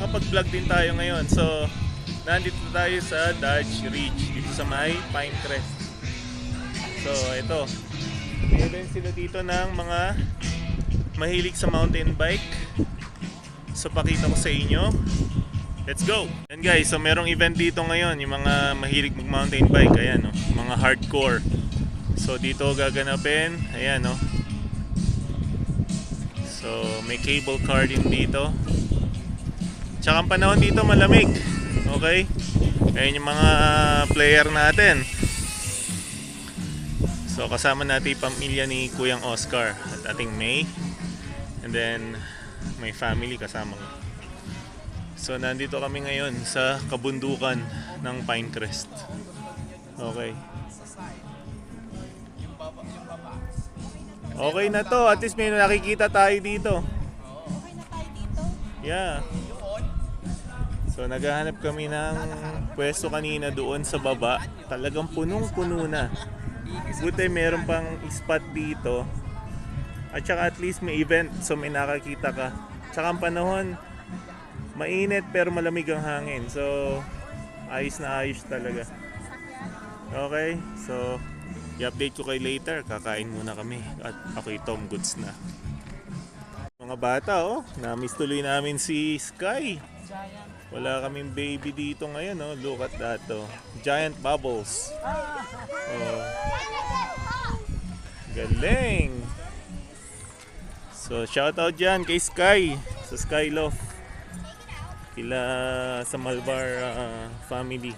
makakapag-vlog din tayo ngayon. So, nandito tayo sa Dodge Ridge, dito sa may Pinecrest. So, ito. Meron sila dito ng mga mahilig sa mountain bike. So, pakita ko sa inyo. Let's go! Yan guys, so merong event dito ngayon, yung mga mahilig mag-mountain bike, ayan no, mga hardcore. So dito gaganapin, ayan no. So may cable car din dito. Tsaka ang panahon dito malamig. Okay? Ayan yung mga player natin. So kasama natin yung pamilya ni Kuyang Oscar at ating May. And then may family kasama ko. So nandito kami ngayon sa kabundukan ng Pinecrest. Okay. Okay na to. At least may nakikita tayo dito. Okay na tayo dito. Yeah. So naghahanap kami ng pwesto kanina doon sa baba. Talagang punong-puno na. Buti meron pang spot dito. At saka at least may event so may nakakita ka. Tsaka ang panahon, mainit pero malamig ang hangin. So ayos na ayos talaga. Okay, so i-update ko kay later. Kakain muna kami at ako'y Tom Goods na. Mga bata, oh. Namiss tuloy namin si Sky. Wala kaming baby dito ngayon, oh. Look at that, oh. Giant bubbles. Oh. Galing. So, shout out dyan kay Sky. Sa Sky Love. Kila sa Malbar ah, family.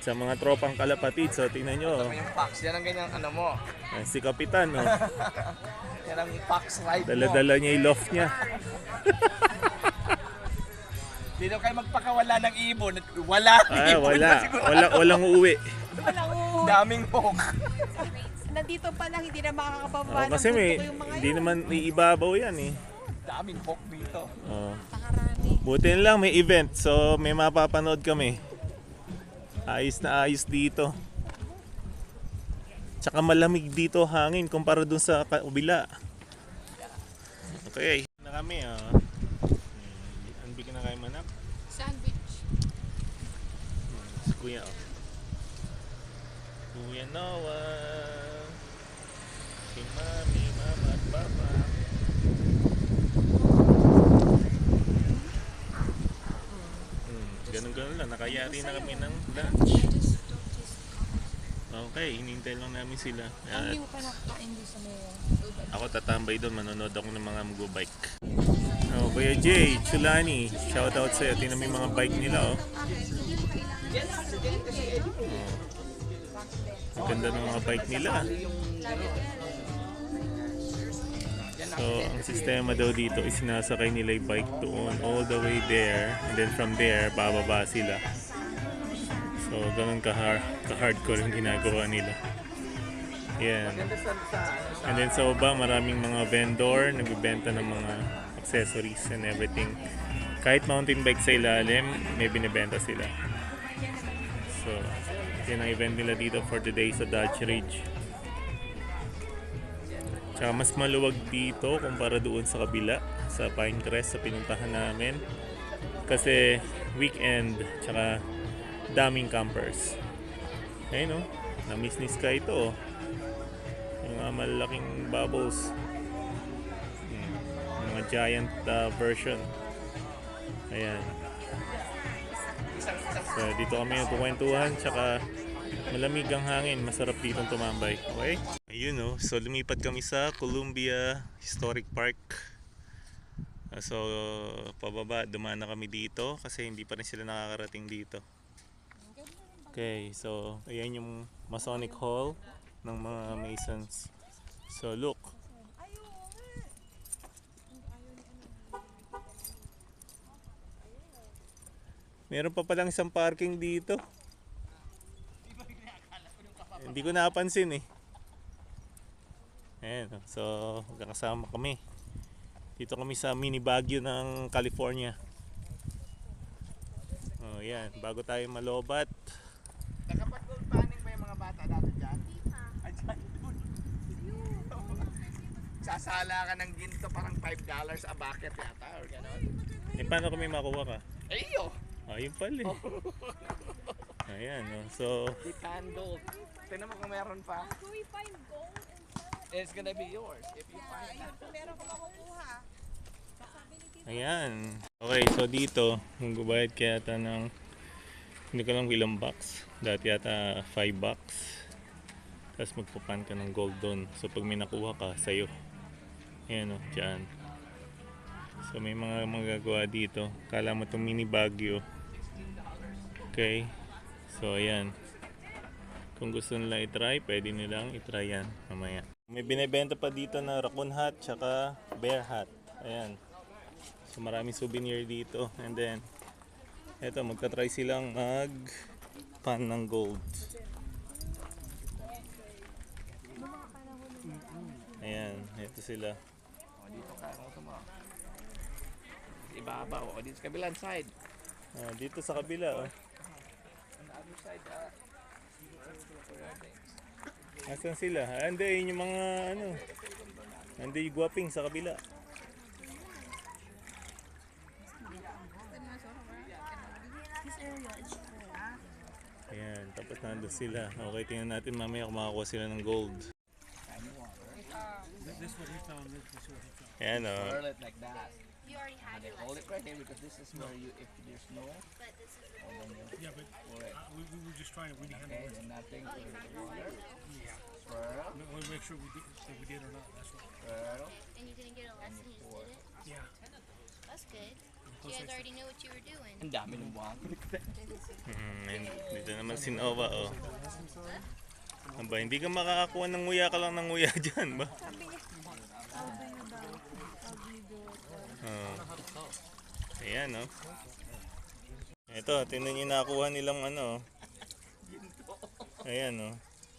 Sa mga tropang kalapatid. So, tingnan nyo. oh. Yung Pax, yan ang ganyang ano mo. Yan, Si Kapitan, oh. Yan ang Pax ride. Dala-dala niya yung loft niya. Hindi daw kayo magpakawala ng ibon. Wala. Ah, Ibon wala. na siguro. Wala, walang uuwi. Walang uhod. Daming hook. Nandito pa lang, hindi na makakababa Oh, ng kasi may, ko yung mga hindi yun. naman iibabaw yan eh. Daming hook dito. Oh. Pakarami. Buti na lang may event, so may mapapanood kami. Ayos na ayos dito. Tsaka malamig dito hangin kumpara dun sa kabila. Okay, na kami ah. Hmm, Ang bigyan na kayo manak. Sandwich. Si Kuya oh. Kuya Noah. Si Mami, Mama at Papa. Hmm, ganun-ganun lang. Nakayari na kami ng lunch. Okay, hinintay lang namin sila. At may... ako tatambay doon, manonood ako ng mga mag-bike. Oh, Kuya Jay, Chulani, shout out sa'yo. Tingnan mo yung mga bike nila, oh. Ang ganda ng mga bike nila. So, ang sistema daw dito is sinasakay nila yung bike doon all the way there. And then from there, bababa sila. So, ganun ka-hard, ka-hardcore yung ginagawa nila. Yan. And then sa baba, maraming mga vendor, nagbibenta ng mga accessories and everything. Kahit mountain bike sa ilalim, may binibenta sila. Yan ang event nila dito for today sa Dodge Ridge. Tsaka mas maluwag dito kumpara doon sa kabila, sa Pinecrest, sa pinuntahan namin. Kasi weekend, tsaka daming campers. Ayun no, na-miss ni Sky ito oh. Yung mga malalaking bubbles. Hmm. Yung Mga giant uh, version. Ayan. So, dito kami nagkukwentuhan, tsaka malamig ang hangin, masarap dito tumambay. Okay? Ayun no, so lumipat kami sa Columbia Historic Park. Uh, So, pababa, dumaan na kami dito kasi hindi pa rin sila nakakarating dito. Okay, so ayan yung Masonic Hall ng mga Masons. So look. Meron pa palang isang parking dito. Hindi ko napansin eh. Ayan, so magkakasama kami. Dito kami sa mini Baguio ng California. Oh, yan. Bago tayo malobat. Nakapag-gold panning ba yung mga bata dati dyan? Ay, dyan. Magsasala ka ng ginto parang 5 dollars a bucket yata or gano'n. Eh, paano kami makuha ka? Eh, yo! Ayun pala eh. Ayan, no? So, Di candle. Tingnan mo kung meron pa. Can we find gold It's gonna be yours if you find Ayun, kung meron ka makukuha. ayan. Okay, so dito, magbabayad ka yata ng, hindi ko lang ilang box. Dati yata 5 bucks. Tapos magpapan ka ng gold doon. So, pag may nakuha ka, sa'yo. Ayan o, dyan. So, may mga magagawa dito. Kala mo itong mini Baguio. Okay. So, ayan. Kung gusto nila itry, pwede nilang itry yan mamaya. May binibenta pa dito na raccoon hat tsaka bear hat. Ayan. So maraming souvenir dito. And then, eto, magka-try silang mag pan ng gold. Ayan, eto sila. O, dito ka. Ano mo? Ibabaw. O, dito sa kabilang side. Ah, dito sa kabila, oh. On the other side, ah. Nasaan sila? Ah, hindi, yun yung mga ano. Hindi yung guwaping sa kabila. Ayan, tapos nandun sila. Okay, tingnan natin mamaya kung makakuha sila ng gold. Ayan o. Oh. Like that. You already had And your hold it right here because this is where you, if there's no, but this is hold on you. Yeah, but it. we, we were just trying to really handle Okay, it. then nothing. Put it in water. Swirl, We want to make sure we did, that we did or not. That's what. swirl. and you didn't get a lesson, you just did it. Yeah. That's good. You guys already know what you were doing. Ang dami ng buwan. Hmm, and dito naman si Nova oh. Ano ba, hindi ka makakakuha ng nguya ka lang ng nguya dyan ba? Oh. Ayan oh. Ito, tingnan niyo yung nakuha nilang ano. oh. Ayan oh.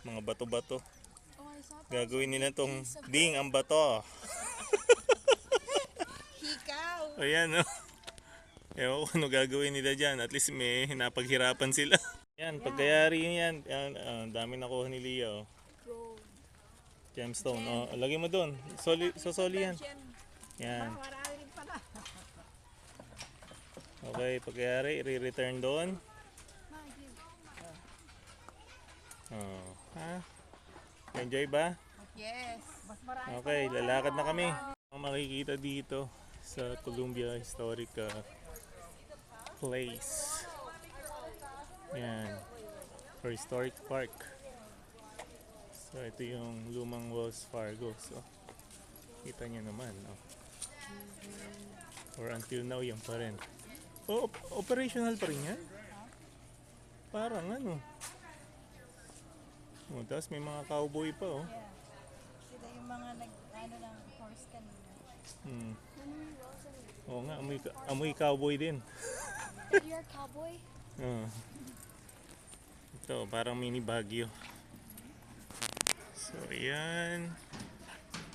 Mga bato-bato. Gagawin nila tong ding ang bato. Hikaw! Ayan oh. Ewan ko ano gagawin nila dyan. At least may napaghirapan sila. Yan, pagkayari yan. Yan, ah, dami nakuha ni Leah. Oh. Gemstone. Oh, lagay mo doon. Soli, sosoli yan. Yan. Okay, pagkayari, i-return doon. Oh, ha? Enjoy ba? Yes. Okay, lalakad na kami. Ang makikita dito sa Columbia Historic uh, Place. Yan. For Historic Park. So, ito yung lumang Wells Fargo. So, kita niyo naman, no? Or until now, yan pa rin. Oh, op- operational pa rin yan? Parang ano. Oh, tapos may mga cowboy pa, oh. Sila yung mga nag, ano lang, horse kanina. Hmm. Oo nga, amoy, amoy cowboy din. You're a cowboy? Oo. Ito, parang mini Baguio. So, ayan.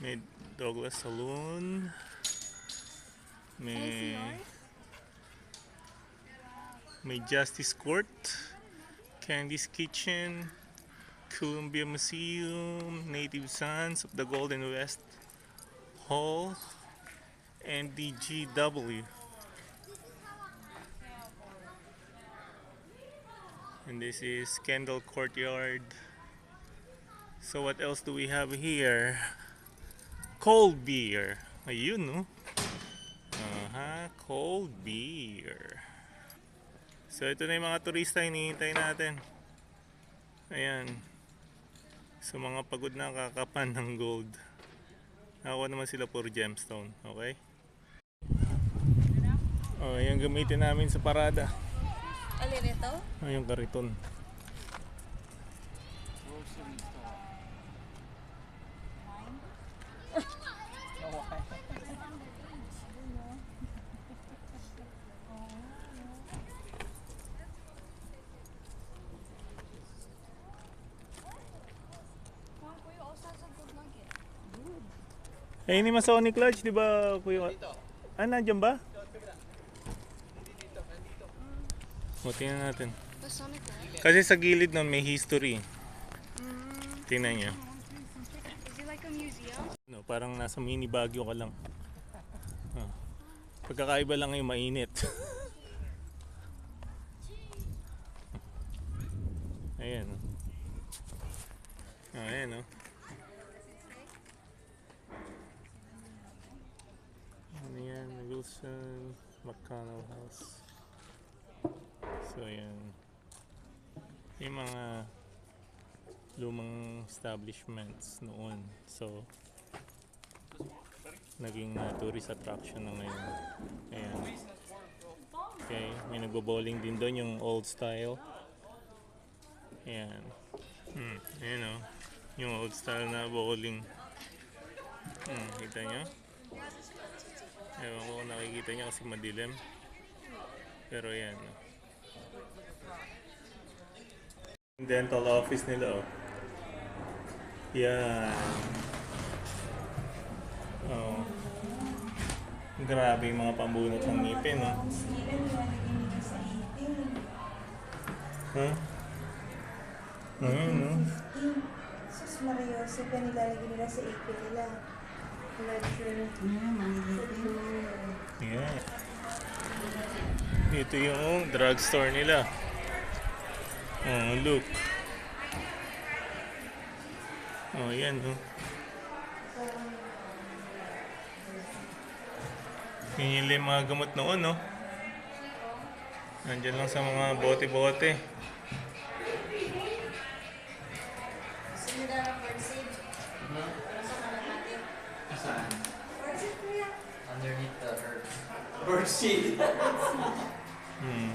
May Douglas Saloon. May... May Justice Court. Candy's Kitchen. Columbia Museum. Native Sons of the Golden West Hall. And DGW. And this is Kendall Courtyard. So what else do we have here? Cold beer. Ayun, no? Aha, cold beer. So ito na yung mga turista hinihintay natin. Ayan. So mga pagod na kakapan ng gold. Nakakuha naman sila for gemstone. Okay? Oh, yung gamitin namin sa parada. Alin ito? Oh, yung kariton. Eh, ini Masonic Lodge, di ba, Kuya? Ah, nandiyan ba? O, tingnan natin. Lodge? Kasi sa gilid nun may history. Tingnan nyo. Is it like a museum? No. parang nasa mini Baguio ka lang. Oh. Pagkakaiba lang yung mainit. Ayan. Oh. Ayan, oh. Ano yan? Wilson McConnell House. So, yan. Yung mga lumang establishments noon. So, naging uh, tourist attraction na ngayon. Ayan. Okay, may nagbo-bowling din doon yung old style. Ayan. Hmm, ayan o. Yung old style na bowling. Hmm, kita nyo? Ewan ko kung nakikita nyo kasi madilim. Pero ayan. oh. Dental office nila oh. Yan. Oh. Grabe yung mga pambunot ng ngipin, no? Huh? Ayun, no? Sus Marioso pa nilalagay nila sa ipin nila. Yeah. Ito yung drugstore nila. Oh, look. Oh, yan? Yan yung mga gamot noon, no? Nandyan lang sa mga bote-bote. Bird seed. Hmm.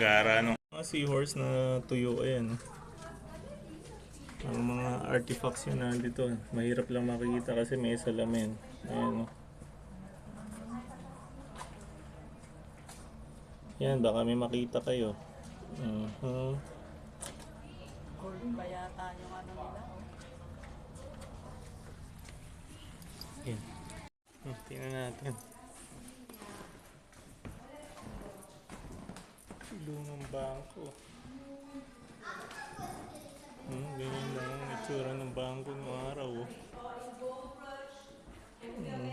Gara, no? Mga seahorse na tuyo, ayan. Ang mga artifacts yun nandito. Mahirap lang makikita kasi may salamin. Ayan, no? Yan, baka may makita kayo. Mhm. Golden ba yata yung ano nila? Yan. Hmm, tingnan natin. Lumang bangko. Hmm, ganyan lang ang itsura ng bangko ng araw. oh. Hmm.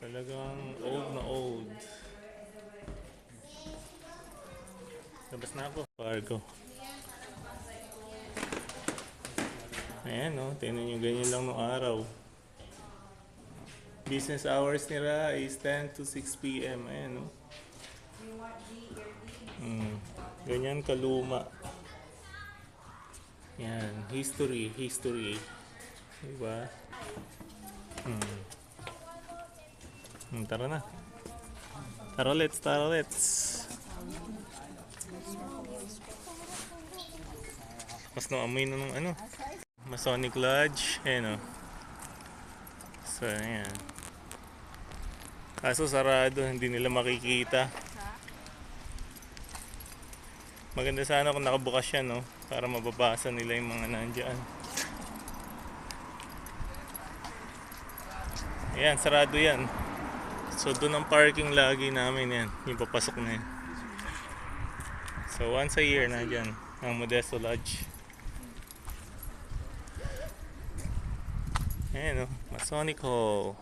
Talagang old na old. Labas na ako. Fargo. Ayan o, tingnan nyo ganyan lang no araw. Business hours nila is 10 to 6 p.m. Ayan o. Mm, ganyan kaluma. Yan, history, history. Diba? Hmm. Hmm, tara na. Tara let's, tara let's. Mas no amoy na nung ano. Masonic Lodge. Ayan o. So, ayan. Kaso sarado, hindi nila makikita. Maganda sana kung nakabukas yan, no? Para mababasa nila yung mga nandyan. Ayan, sarado yan. So, doon ang parking lagi namin yan. Yung papasok na yan. So, once a year na dyan. Ang Modesto Lodge. Ayan o, Masonic Hall.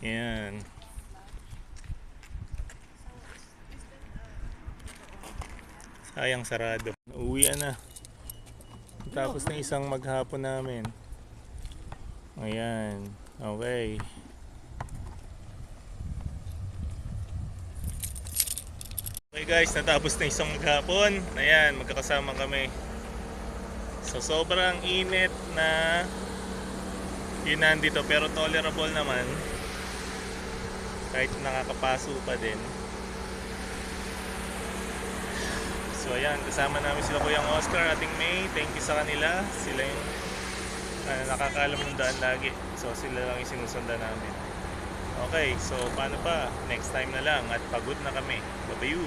Ayan. Sayang sarado. Uwian na. Tapos na isang maghapon namin. Ayan. Okay. Okay guys, natapos na isang maghapon. Ayan, magkakasama kami. So sobrang init na yun nandito pero tolerable naman. Kahit nakakapaso pa din. So ayan kasama namin sila Kuyang Oscar ating May. Thank you sa kanila. Sila yung uh, nakakaalam ng daan lagi. So sila lang yung sinusundan namin. Okay so paano pa? Next time na lang at pagod na kami. Babayu